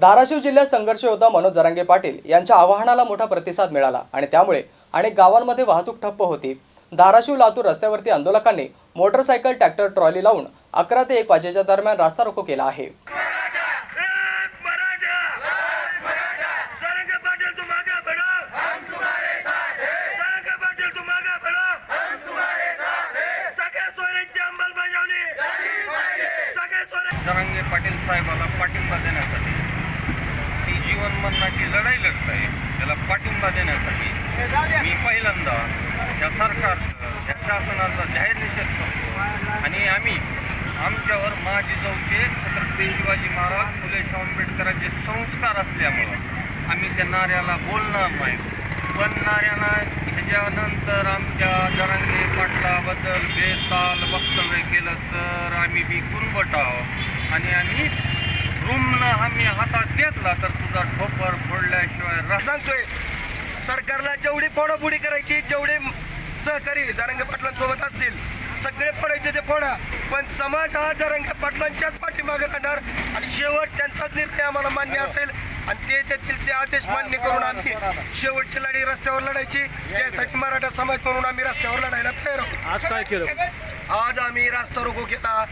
धाराशिव जिल्ह्यात संघर्ष योद्धा मनोज जरांगे पाटील यांच्या आवाहनाला मोठा प्रतिसाद मिळाला आणि त्यामुळे अनेक गावांमध्ये वाहतूक ठप्प होती. धाराशिव लातूर रस्त्यावरती आंदोलकांनी मोटरसायकल ट्रॅक्टर ट्रॉली लावून अकरा ते एक वाजेच्या दरम्यान रास्ता रोको केला आहे. पाटील जरांगे पाटील साहेबाला पाठिंबा देण्यात संबंधाची लढाई लढत आहे त्याला पाठिंबा देण्यासाठी मी पहिल्यांदा या सरकारचं या शासनाचा जाहीर निषेध करतो. आणि आम्ही आमच्यावर माझी चौके छत्रपती शिवाजी महाराज फुले शाह आंबेडकरांचे संस्कार असल्यामुळं आम्ही त्या नाऱ्याला बोलणार नाही. पण नाऱ्याला ह्याच्यानंतर आमच्या जरांगे पाटलाबद्दल बेताल वक्तव्य केलं तर आम्ही बी गुणवट आहोत. आणि आम्ही रुमनं आम्ही हातात घेतला तर तुझा ठोपर फोडल्याशिवाय सांगतोय सरकारला जेवढी फोडाफोडी करायची जेवढे सहकारी जरंगे पाटलांसोबत असतील सगळे फोडायचे ते फोडा. पण समाज हा जरंगे पाटलांच्याच पाठीमागे राहणार आणि शेवट त्यांचाच निर्णय आम्हाला मान्य असेल. आणि त्याच्यातील ते आदेश मान्य करून आम्ही शेवटची लढाई रस्त्यावर लढायची. त्यासाठी मराठा समाज म्हणून आम्ही रस्त्यावर लढायला तयार आहोत. आज काय केलं? आज आम्ही रास्ता रोको केला.